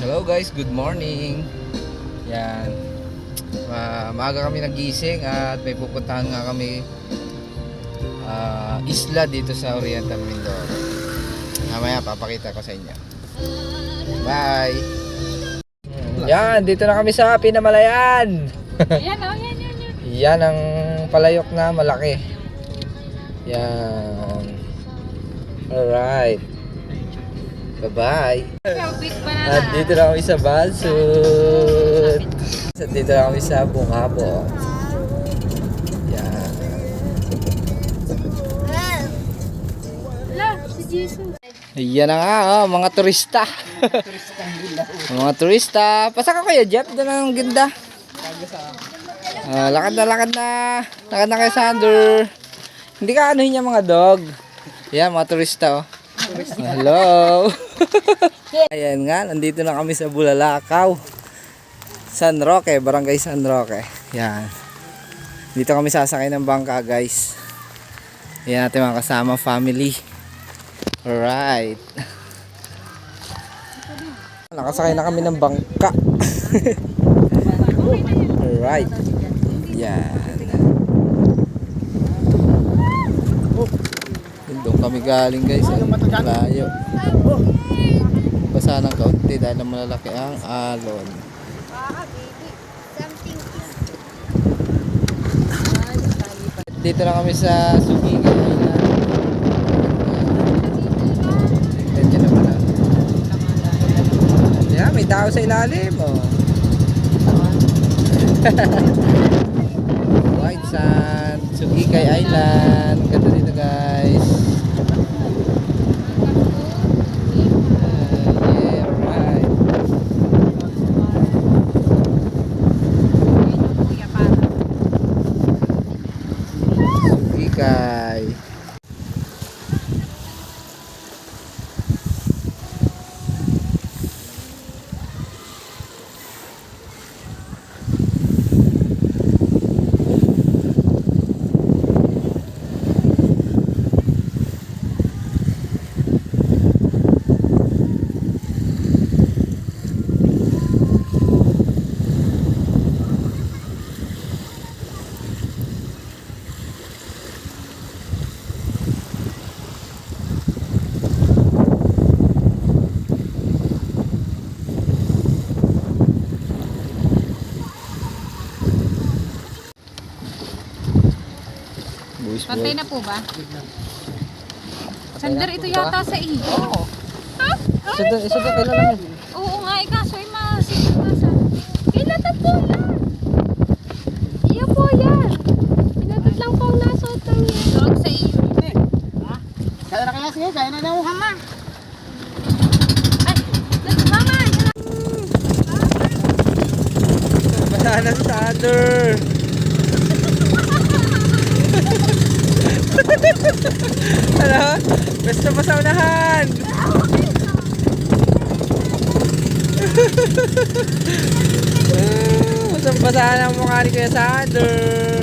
Hello guys, good morning. Yan. Ma maaga kami nagising at may pupuntahan nga kami ah, isla dito sa Oriental Mindoro. Mamaya papakita ko sa inyo. Bye. Yan, dito na kami sa Pinamalayan. Ayan, oh, yan, yan, yan. Yan ang palayok na malaki. Yan. Alright. Bye-bye. At dito na kami sa Balsut. At dito na kami sa Bungabo. Yan. Yan na nga, oh, mga turista. mga turista. Pasa ka kuya Jeff, doon ang ganda. Ah, lakad na, lakad na. Lakad na kay Sander. Hindi ka anuhin niya mga dog. Yan, mga turista, oh. Hello. Ayan nga, nandito na kami sa Bulalakaw. San Roque, Barangay San Roque. Yan. Dito kami sasakay ng bangka, guys. Yan natin mga kasama family. Alright. Nakasakay na kami ng bangka. Alright. Yan. Doon kami galing guys. Ang Layo. Basa ng kaunti dahil na malalaki ang alon. Dito na kami sa ah. Yeah, may tao sa ilalim oh. White Sand, Sugikay Island. Ganda dito guys. Uh, yeah, right. Sugikay. Pantay na po ba? Sander, ito yata sa iyo. Ha? Isa doon, isa doon, kailan namin? Oo nga, eh, kaso ay masigil na sa... Kailan po yan? Iya po yan. Pinatat lang po ang nasa utang niya. Durog sa iyo. Kaya na kaya siya, kaya na daw. Mama! Ay! Mama! Yan na. Si Sander. ano? Basta pa sa unahan. Basta basa na ang mukha ni Kuya Sander.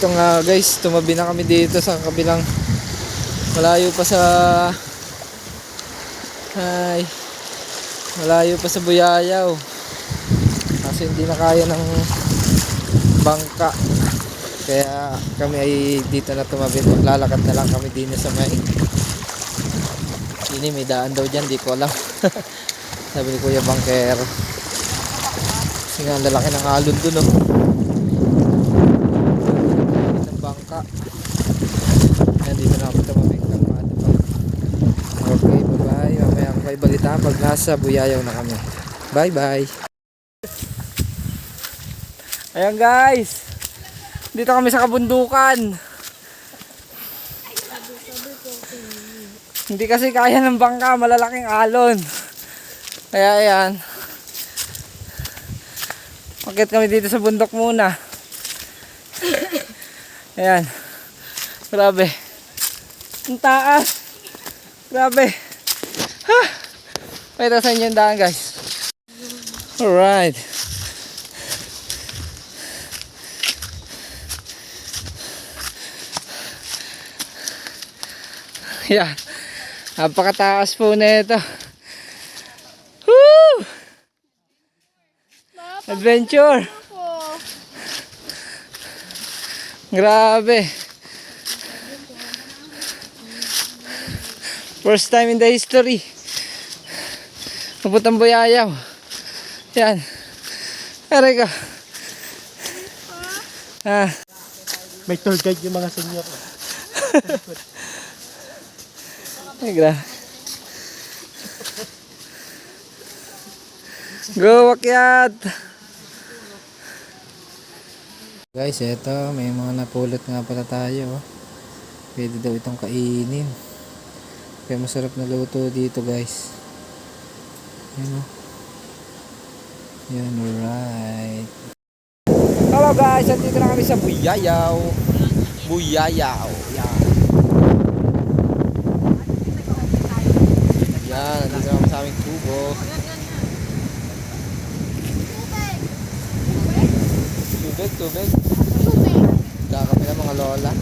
Ito nga guys, tumabi na kami dito sa kabilang malayo pa sa ay malayo pa sa Buyayaw. Kasi hindi na kaya ng bangka. Kaya kami ay dito na tumabi. Maglalakad na lang kami din sa may ini may daan daw dyan di ko alam. Sabi ni Kuya Bangker. Kasi nga lalaki ng alon dun oh ng bangka kaya dito na ako tumabi kalmado pa okay bye bye mamaya ako kayo balita pag nasa buyayaw na kami bye bye ayan guys dito kami sa kabundukan hindi kasi kaya ng bangka malalaking alon kaya ayan Akit kami dito sa bundok muna. Ayan. Grabe. Ang taas. Grabe. Ha! Pakita sa inyo yung daan guys. Alright. Yan. Napakataas po na ito. Woo! Adventure. Grabe. First time in the history. Papuntang Buyayaw. Yan. Aray ka. Ah, May tour guide yung mga senior. ay grabe. Go, wakyat! Guys, eto, may mga napulot nga pala tayo. Pwede daw itong kainin. Kaya masarap na luto dito, guys. Yan o. Yan, alright. Hello guys, andito na kami sa Buyayaw. Buyayaw. Yan. Yan, andito na kami sa aming kubo. Tubig, tubig. Wala kami ng mga lola.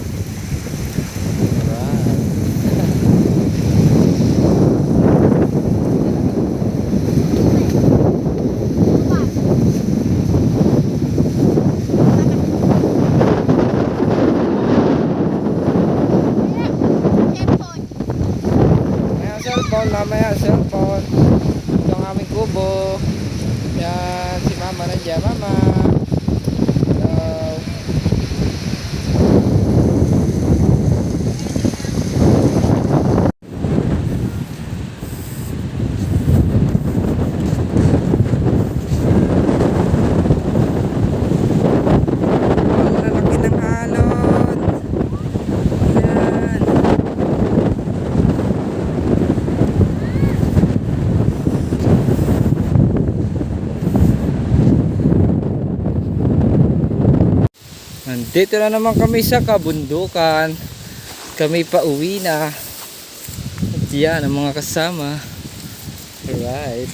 Alright. Mamaya ang cellphone, mamaya cellphone. Ito ang aming kubo. Yan, si mama nandiyan, mama. Hello. Ang lalaki ng alon. Yan. Nandito na naman kami sa kabundukan. Kami pa uwi na. At yan ang mga kasama. Alright.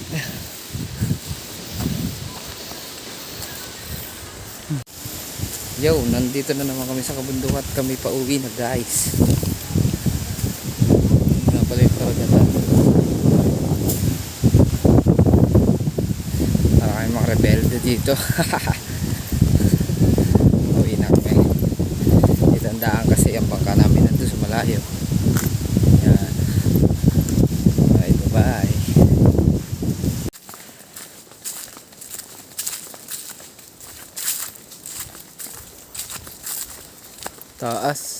Yo, nandito na naman kami sa kabundukan at kami pa uwi na guys. Nga pala karagatan. Para kayo mga rebelde dito. Uwi na kami. Itandaan kasi ang bangka namin Yan. Bye bye. Taas.